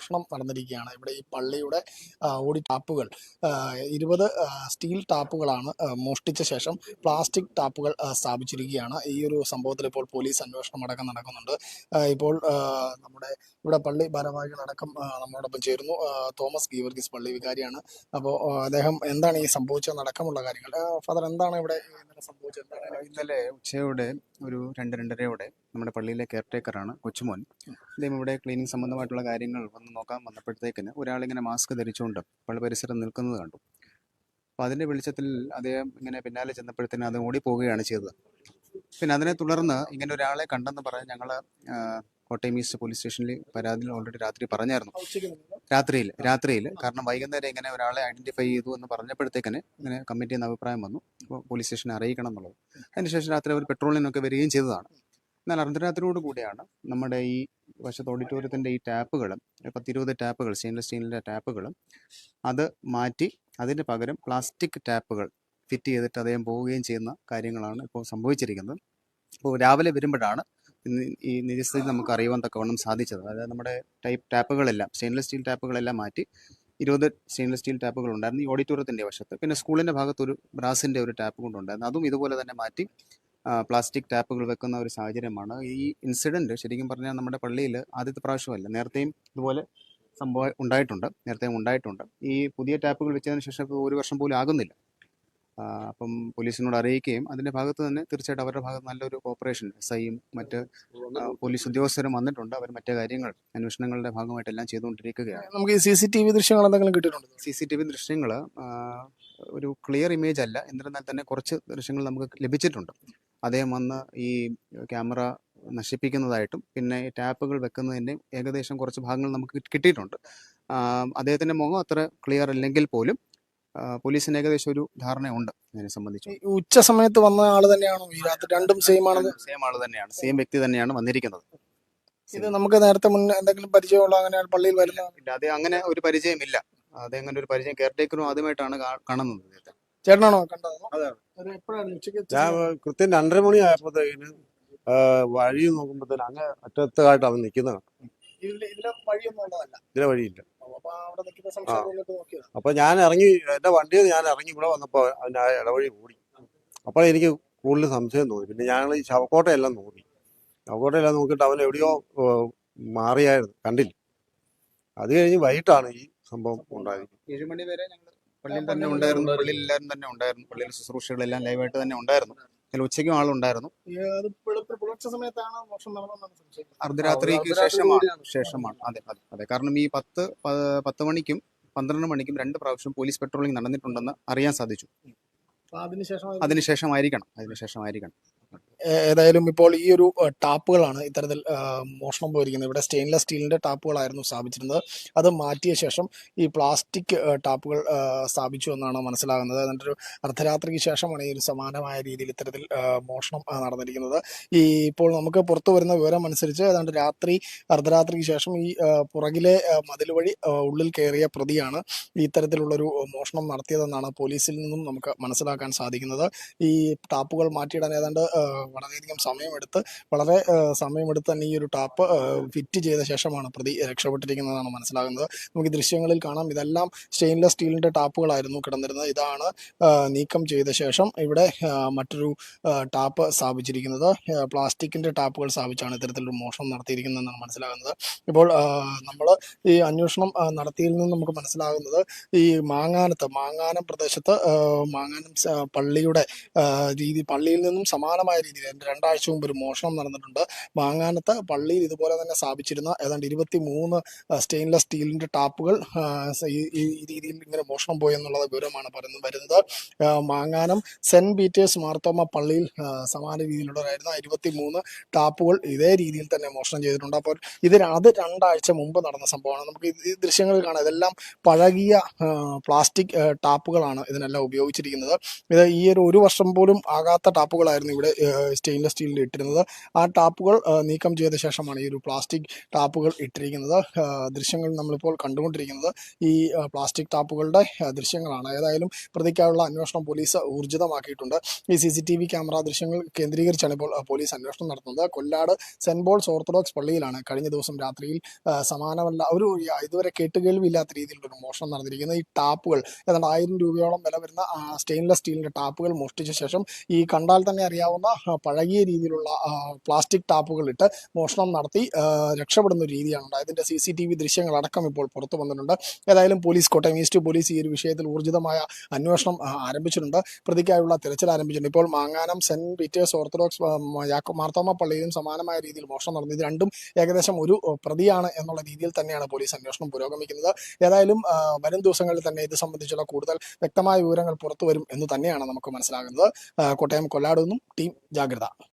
മോഷണം നടന്നിരിക്കുകയാണ്. ഇവിടെ ഈ പള്ളിയുടെ ഓടി ടാപ്പുകൾ. ഇരുപത് സ്റ്റീൽ ടാപ്പുകളാണ് മോഷ്ടിച്ച ശേഷം പ്ലാസ്റ്റിക് ടാപ്പുകൾ സ്ഥാപിച്ചിരിക്കുകയാണ്. ഈ ഒരു സംഭവത്തിൽ ഇപ്പോൾ പോലീസ് അന്വേഷണം അടക്കം നടക്കുന്നുണ്ട്. ഇപ്പോൾ നമ്മുടെ ഇവിടെ പള്ളി ഭാരവാഹികളടക്കം നമ്മളോടൊപ്പം ചേരുന്നു. തോമസ് ഗീവർഗീസ് പള്ളി വികാരിയാണ്. അപ്പോൾ അദ്ദേഹം എന്താണ് ഈ സംഭവിച്ചതെന്നടക്കമുള്ള കാര്യങ്ങൾ. ഫാദർ എന്താണ് ഇവിടെ സംഭവിച്ചത്? എന്താണ് ഇന്നലെ ഉച്ചയോടെ ഒരു രണ്ട് രണ്ടരയോടെ നമ്മുടെ പള്ളിയിലെ കെയർ ടേക്കറാണ് കൊച്ചുമോൻ. അദ്ദേഹം ഇവിടെ ക്ലീനിങ് സംബന്ധമായിട്ടുള്ള കാര്യങ്ങൾ വന്ന് നോക്കാൻ വന്നപ്പോഴത്തേക്കിന് ഒരാളിങ്ങനെ മാസ്ക് ധരിച്ചുകൊണ്ട് പള്ളി പരിസരം നിൽക്കുന്നത് കണ്ടു. അപ്പോൾ അതിന്റെ വെളിച്ചത്തിൽ അദ്ദേഹം ഇങ്ങനെ പിന്നാലെ ചെന്നപ്പോഴത്തേന് അത് ഓടിപ്പോവുകയാണ് ചെയ്തത്. പിന്നെ അതിനെ തുടർന്ന് ഇങ്ങനെ ഒരാളെ കണ്ടെന്ന് പറഞ്ഞ് ഞങ്ങൾ കോട്ടയം ഈസ്റ്റ് പോലീസ് സ്റ്റേഷനിൽ പരാതിയിൽ ഓൾറെഡി രാത്രി പറഞ്ഞായിരുന്നു. രാത്രിയിൽ രാത്രിയിൽ. കാരണം വൈകുന്നേരം ഇങ്ങനെ ഒരാളെ ഐഡന്റിഫൈ ചെയ്തു എന്ന് പറഞ്ഞപ്പോഴത്തേക്കിന് ഇങ്ങനെ കമ്മിറ്റിയിൽ നിന്ന് അഭിപ്രായം വന്നു. അപ്പോൾ പോലീസ് സ്റ്റേഷനെ അറിയിക്കണം എന്നുള്ളത്. അതിനുശേഷം രാത്രി അവർ പെട്രോളിനൊക്കെ വരികയും ചെയ്തതാണ്. എന്നാൽ അർദ്ധരാത്രിയോട് കൂടിയാണ് നമ്മുടെ ഈ വശത്ത് ഓഡിറ്റോറിയത്തിന്റെ ഈ ടാപ്പുകൾ പത്തിരുപത് ടാപ്പുകൾ സ്റ്റെയിൻലെസ് സ്റ്റീലിന്റെ ടാപ്പുകളും അത് മാറ്റി അതിന് പകരം പ്ലാസ്റ്റിക് ടാപ്പുകൾ ഫിറ്റ് ചെയ്തിട്ട് അദ്ദേഹം പോവുകയും ചെയ്യുന്ന കാര്യങ്ങളാണ് ഇപ്പോൾ സംഭവിച്ചിരിക്കുന്നത്. അപ്പോൾ രാവിലെ വരുമ്പോഴാണ് ഈ നിജസ്ഥിതി നമുക്ക് അറിയുവാൻ തക്കവണ്ണം സാധിച്ചത്. അതായത് നമ്മുടെ ടൈപ്പ് ടാപ്പുകളെല്ലാം സ്റ്റെയിൻലെസ് സ്റ്റീൽ ടാപ്പുകളെല്ലാം മാറ്റി ഇരുപത് സ്റ്റെയിൻലെസ് സ്റ്റീൽ ടാപ്പുകൾ ഉണ്ടായിരുന്നു ഈ ഓഡിറ്റോറിയത്തിന്റെ വശത്ത്. പിന്നെ സ്കൂളിന്റെ ഭാഗത്ത് ഒരു ബ്രാസിന്റെ ഒരു ടാപ്പ് കൊണ്ടുണ്ടായിരുന്നു. അതും ഇതുപോലെ തന്നെ മാറ്റി പ്ലാസ്റ്റിക് ടാപ്പുകൾ വെക്കുന്ന ഒരു സാഹചര്യമാണ്. ഈ ഇൻസിഡന്റ് ശരിക്കും പറഞ്ഞാൽ നമ്മുടെ പള്ളിയിൽ ആദ്യത്തെ പ്രാവശ്യമല്ല. നേരത്തെയും ഇതുപോലെ സംഭവം ഉണ്ടായിട്ടുണ്ട്. നേരത്തെയും ഉണ്ടായിട്ടുണ്ട്. ഈ പുതിയ ടാപ്പുകൾ വെച്ചതിന് ശേഷം ഇപ്പോൾ ഒരു വർഷം പോലും ആകുന്നില്ല. അപ്പം പോലീസിനോട് അറിയിക്കുകയും അതിന്റെ ഭാഗത്ത് തന്നെ തീർച്ചയായിട്ടും അവരുടെ ഭാഗത്ത് നല്ലൊരു കോപ്പറേഷൻ എസ് ഐയും മറ്റ് പോലീസ് ഉദ്യോഗസ്ഥരും വന്നിട്ടുണ്ട്. അവർ മറ്റു കാര്യങ്ങൾ അന്വേഷണങ്ങളുടെ ഭാഗമായിട്ട് എല്ലാം ചെയ്തുകൊണ്ടിരിക്കുകയാണ് നമുക്ക് ഈ സി സി ടി വി ദൃശ്യങ്ങൾ എന്തെങ്കിലും കിട്ടിയിട്ടുണ്ട്? സി സി ടി വി ദൃശ്യങ്ങൾ ഒരു ക്ലിയർ ഇമേജ് അല്ല. എന്നിരുന്നാൽ തന്നെ കുറച്ച് ദൃശ്യങ്ങൾ നമുക്ക് ലഭിച്ചിട്ടുണ്ട്. അദ്ദേഹം വന്ന് ഈ ക്യാമറ നശിപ്പിക്കുന്നതായിട്ടും പിന്നെ ടാപ്പുകൾ വെക്കുന്നതിന്റെയും ഏകദേശം കുറച്ച് ഭാഗങ്ങൾ നമുക്ക് കിട്ടിയിട്ടുണ്ട്. അദ്ദേഹത്തിന്റെ മുഖം അത്ര ക്ലിയർ അല്ലെങ്കിൽ പോലും പോലീസിന് ഏകദേശം ഒരു ധാരണയുണ്ട് അതിനെ സംബന്ധിച്ച്. ഉച്ച സമയത്ത് വന്ന ആൾ തന്നെയാണോ ഈ രാത്രി? രണ്ടും സെയിം ആണ് സെയിം ആൾ തന്നെയാണ്. സെയിം വ്യക്തി തന്നെയാണ് വന്നിരിക്കുന്നത്. ഇത് നമുക്ക് നേരത്തെ മുന്നേ എന്തെങ്കിലും പരിചയമുള്ള അങ്ങനെ പള്ളിയിൽ വരുന്ന ഇല്ല അത് അങ്ങനെ ഒരു പരിചയമില്ല. അത് അങ്ങനെ ഒരു പരിചയം കെയർ ടേക്കറും ആദ്യമായിട്ടാണ് കാണുന്നത് അദ്ദേഹത്തെ ചേട്ടനാണോ കണ്ടത്? ഉച്ചയ്ക്ക് ഞാൻ കൃത്യം രണ്ടര മണി ആയപ്പോഴത്തേക്കിന് വഴി നോക്കുമ്പോഴത്തേന് അങ്ങ് അറ്റത്തായിട്ട് അവൻ നിൽക്കുന്നത് ഇതിൽ ഇതിലെ വഴിയൊന്നും ഉള്ളതല്ല. ഇതിലെ വഴിയില്ല. അപ്പൊ ഞാൻ ഇറങ്ങി എന്റെ വണ്ടിയിൽ ഞാൻ ഇറങ്ങി ഇവിടെ വന്നപ്പോ അതിന്റെ ഇടവഴി കൂടി അപ്പോൾ എനിക്ക് കൂടുതൽ സംശയം തോന്നി. പിന്നെ ഞങ്ങൾ ഈ ശവക്കോട്ടയെല്ലാം നോക്കി. ശവക്കോട്ടയെല്ലാം നോക്കിയിട്ട് അവൻ എവിടെയോ മാറിയായിരുന്നു. കണ്ടില്ല. അത് കഴിഞ്ഞ് വൈകിട്ടാണ് ഈ സംഭവം ഉണ്ടായത്. ഏഴ് മണി വരെ ഞങ്ങൾ പള്ളിയിൽ തന്നെ ഉണ്ടായിരുന്നു പള്ളിയിൽ എല്ലാവരും തന്നെ ഉണ്ടായിരുന്നു പള്ളിയിൽ ശുശ്രൂഷകളെല്ലാം ലൈവായിട്ട് തന്നെ ഉണ്ടായിരുന്നു. അതിൽ ഉച്ചയ്ക്കും ആളുണ്ടായിരുന്നു. അർദ്ധരാത്രിക്ക് ശേഷമാണ് ശേഷമാണ്. അതെ അതെ അതെ. കാരണം ഈ പത്ത് പത്ത് മണിക്കും പന്ത്രണ്ട് മണിക്കും രണ്ട് പ്രാവശ്യം പോലീസ് പെട്രോളിംഗ് നടന്നിട്ടുണ്ടെന്ന് അറിയാൻ സാധിച്ചു. അതിനുശേഷമായിരിക്കണം അതിനുശേഷമായിരിക്കണം ഏതായാലും ഇപ്പോൾ ഈ ഒരു ടാപ്പുകളാണ് ഇത്തരത്തിൽ മോഷണം പോയിരിക്കുന്നത്. ഇവിടെ സ്റ്റെയിൻലെസ് സ്റ്റീലിന്റെ ടാപ്പുകളായിരുന്നു സ്ഥാപിച്ചിരുന്നത്. അത് മാറ്റിയ ശേഷം ഈ പ്ലാസ്റ്റിക് ടാപ്പുകൾ സ്ഥാപിച്ചു എന്നാണ് മനസ്സിലാകുന്നത്. എന്നിട്ട് ഒരു അർദ്ധരാത്രിക്ക് ശേഷമാണ് ഈ ഒരു സമാനമായ രീതിയിൽ ഇത്തരത്തിൽ മോഷണം നടന്നിരിക്കുന്നത്. ഈ ഇപ്പോൾ നമുക്ക് പുറത്തു വരുന്ന വിവരം അനുസരിച്ച് ഏതാണ്ട് രാത്രി അർദ്ധരാത്രിക്ക് ശേഷം ഈ പുറകിലെ മതിൽ വഴി ഉള്ളിൽ കയറിയ പ്രതിയാണ് ഇത്തരത്തിലുള്ളൊരു മോഷണം നടത്തിയതെന്നാണ് പോലീസിൽ നിന്നും നമുക്ക് മനസ്സിലാക്കാൻ സാധിക്കുന്നത്. ഈ ടാപ്പുകൾ മാറ്റിയിടാൻ ഏതാണ്ട് വളരെയധികം സമയമെടുത്ത് വളരെ സമയമെടുത്ത് തന്നെ ഈ ഒരു ടാപ്പ് ഫിറ്റ് ചെയ്ത ശേഷമാണ് പ്രതി രക്ഷപ്പെട്ടിരിക്കുന്നതാണ് മനസ്സിലാകുന്നത്. നമുക്ക് ദൃശ്യങ്ങളിൽ കാണാം. ഇതെല്ലാം സ്റ്റെയിൻലെസ് സ്റ്റീലിന്റെ ടാപ്പുകളായിരുന്നു കിടന്നിരുന്നത്. ഇതാണ് നീക്കം ചെയ്ത ശേഷം ഇവിടെ മറ്റൊരു ടാപ്പ് സ്ഥാപിച്ചിരിക്കുന്നത്. പ്ലാസ്റ്റിക്കിന്റെ ടാപ്പുകൾ സ്ഥാപിച്ചാണ് ഇത്തരത്തിലൊരു മോഷണം നടത്തിയിരിക്കുന്നതെന്നാണ് മനസ്സിലാകുന്നത്. ഇപ്പോൾ നമ്മൾ ഈ അന്വേഷണം നടത്തിയിൽ നിന്ന് നമുക്ക് മനസ്സിലാകുന്നത് ഈ മാങ്ങാനത്ത് മാങ്ങാനം പ്രദേശത്ത് മാങ്ങാനം പള്ളിയുടെ രീതി പള്ളിയിൽ നിന്നും സമാനമായ രീതിയിൽ എന്റെ രണ്ടാഴ്ച മുമ്പ് ഒരു മോഷണം നടന്നിട്ടുണ്ട്. മാങ്ങാനത്ത് പള്ളിയിൽ ഇതുപോലെ തന്നെ സ്ഥാപിച്ചിരുന്ന ഏതാണ്ട് ഇരുപത്തി മൂന്ന് സ്റ്റെയിൻലെസ് സ്റ്റീലിന്റെ ടാപ്പുകൾ ഈ രീതിയിൽ ഇങ്ങനെ മോഷണം പോയി എന്നുള്ള വിവരമാണ് പറയുന്നത് വരുന്നത്. മാങ്ങാനം സെന്റ് പീറ്റേഴ്സ് മാർത്തോമ പള്ളിയിൽ സമാന രീതിയിലുള്ളവരായിരുന്നു. ഇരുപത്തി മൂന്ന് ടാപ്പുകൾ ഇതേ രീതിയിൽ തന്നെ മോഷണം ചെയ്തിട്ടുണ്ട്. അപ്പോൾ ഇത് അത് രണ്ടാഴ്ച മുമ്പ് നടന്ന സംഭവമാണ്. നമുക്ക് ഈ- ദൃശ്യങ്ങളിൽ കാണാം. ഇതെല്ലാം പഴകിയ പ്ലാസ്റ്റിക് ടാപ്പുകളാണ് ഇതിനെല്ലാം ഉപയോഗിച്ചിരിക്കുന്നത്. ഇത് ഈ ഒരു ഒരു വർഷം പോലും ആകാത്ത ടാപ്പുകളായിരുന്നു ഇവിടെ സ്റ്റെയിൻലെസ് സ്റ്റീലിൽ ഇട്ടിരുന്നത്. ആ ടാപ്പുകൾ നീക്കം ചെയ്ത ശേഷമാണ് ഈ ഒരു പ്ലാസ്റ്റിക് ടാപ്പുകൾ ഇട്ടിരിക്കുന്നത്. ദൃശ്യങ്ങൾ നമ്മളിപ്പോൾ കണ്ടുകൊണ്ടിരിക്കുന്നത് ഈ പ്ലാസ്റ്റിക് ടാപ്പുകളുടെ ദൃശ്യങ്ങളാണ്. ഏതായാലും പ്രതിക്കായുള്ള അന്വേഷണം പോലീസ് ഊർജിതമാക്കിയിട്ടുണ്ട്. ഈ സി സി ക്യാമറ ദൃശ്യങ്ങൾ കേന്ദ്രീകരിച്ചാണ് ഇപ്പോൾ പോലീസ് അന്വേഷണം നടത്തുന്നത്. കൊല്ലാട് സെന്റ് പോൾസ് ഓർത്തഡോക്സ് പള്ളിയിലാണ് കഴിഞ്ഞ ദിവസം രാത്രിയിൽ സമാനമല്ല ഒരു ഇതുവരെ കേട്ടുകേൾവില്ലാത്ത രീതിയിലുള്ള ഒരു മോഷണം നടന്നിരിക്കുന്നത്. ഈ ടാപ്പുകൾ ഏതാണ്ട് ആയിരം രൂപയോളം വില വരുന്ന സ്റ്റെയിൻലെസ് സ്റ്റീലിന്റെ ടാപ്പുകൾ മോഷ്ടിച്ച ശേഷം ഈ കണ്ടാൽ തന്നെ അറിയാവുന്ന പഴകിയ രീതിയിലുള്ള പ്ലാസ്റ്റിക് ടാപ്പുകളിട്ട് മോഷണം നടത്തി രക്ഷപ്പെടുന്ന ഒരു രീതിയാണ്. ഉണ്ടായത് ഇതിന്റെ സി സി ടി വി ദൃശ്യങ്ങളടക്കം ഇപ്പോൾ പുറത്തു വന്നിട്ടുണ്ട്. ഏതായാലും പോലീസ് കോട്ടയം ഈസ്റ്റ് പോലീസ് ഈ ഒരു വിഷയത്തിൽ ഊർജിതമായ അന്വേഷണം ആരംഭിച്ചിട്ടുണ്ട്. പ്രതിക്കായുള്ള തിരച്ചിൽ ആരംഭിച്ചിട്ടുണ്ട്. ഇപ്പോൾ മാങ്ങാനം സെന്റ് പീറ്റേഴ്സ് ഓർത്തഡോക്സ് മാർത്തോമ പള്ളിയിലും സമാനമായ രീതിയിൽ മോഷണം നടന്നു. ഇത് രണ്ടും ഏകദേശം ഒരു പ്രതിയാണ് എന്നുള്ള രീതിയിൽ തന്നെയാണ് പോലീസ് അന്വേഷണം പുരോഗമിക്കുന്നത്. ഏതായാലും വരും ദിവസങ്ങളിൽ തന്നെ ഇത് സംബന്ധിച്ചുള്ള കൂടുതൽ വ്യക്തമായ വിവരങ്ങൾ പുറത്തു വരും എന്ന് തന്നെയാണ് നമുക്ക് മനസ്സിലാകുന്നത്. കോട്ടയം കൊല്ലാടുന്നും ടീം ജാഗ്രത agradável.